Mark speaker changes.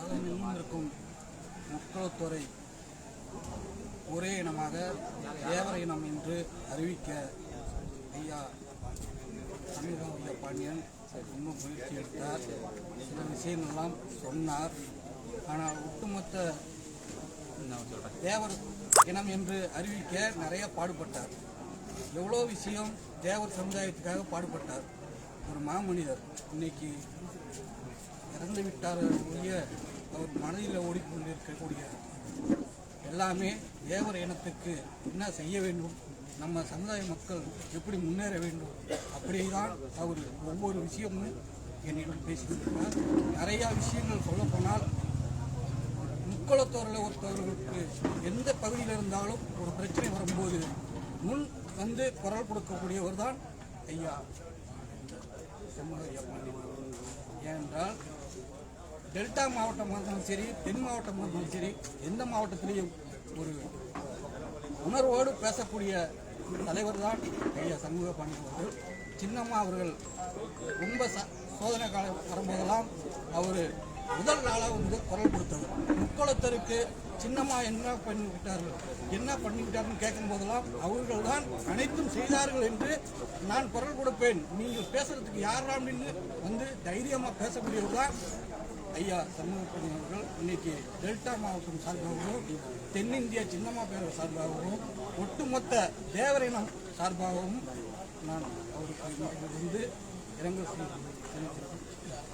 Speaker 1: உலகமெங்கும் இருக்கும் மக்கள்துறை ஒரே இனமாக தேவர இனம் என்று அறிவிக்க ஐயா தமிழக பாண்டியன் ரொம்ப முயற்சி எடுத்தார். சில விஷயங்கள்லாம் சொன்னார். ஆனால் ஒட்டுமொத்த தேவர் இனம் என்று அறிவிக்க நிறைய பாடுபட்டார். எவ்வளோ விஷயம் தேவர் சமுதாயத்துக்காக பாடுபட்டார். ஒரு மாமனிதர் இன்னைக்கு இறந்து விட்டார் ஒழிய அவர் மனதில் ஓடிக்கொண்டிருக்கக்கூடிய எல்லாமே தேவர் இனத்துக்கு என்ன செய்ய வேண்டும்? நம்ம சமுதாய மக்கள் எப்படி முன்னேற வேண்டும்? அப்படிதான் அவர் ஒவ்வொரு விஷயமும் என்னிடம் பேசியிருக்கிறார். நிறையா விஷயங்கள் சொல்லப்போனால் முக்குளத்தோரில் ஒருத்தவர்களுக்கு எந்த பகுதியில் இருந்தாலும் ஒரு பிரச்சனை வரும்போது முன் வந்து குரல் கொடுக்கக்கூடியவர் தான் ஐயா செம்மக ஐயா பாண்டியன் அவர்கள். ஏனென்றால் டெல்டா மாவட்டமாக இருந்தாலும் சரி தென் மாவட்டமாக இருந்தாலும் சரி எந்த மாவட்டத்திலையும் ஒரு உணர்வோடு பேசக்கூடிய தலைவர் தான் ஐயா சண்முக பாண்டியன் சின்னம்மா அவர்கள் ரொம்ப ச சோதனை காலம் வரும்போதெல்லாம் அவர் முதல் நாளாக வந்து குரல் கொடுத்தது. முக்கோளத்தருக்கு சின்னம்மா என்ன பண்ணிவிட்டார்கள்? என்ன பண்ணிவிட்டார்கள் கேட்கும் போதெல்லாம் அவர்கள் தான் அனைத்தும் செய்தார்கள் என்று நான் குரல் கொடுப்பேன். நீங்கள் பேசுறதுக்கு யாரா அப்படின்னு வந்து தைரியமாக பேசக்கூடியவர் தான் ஐயா சண்முகப்பன் அவர்கள் இன்னைக்கு டெல்டா மாவட்டம் சார்பாகவும் தென்னிந்திய சின்னம்மா பேரவை சார்பாகவும் ஒட்டுமொத்த தேவரினம் சார்பாகவும் நான் அவருக்கு வந்து இரங்கல் தெரிவிக்கிறேன்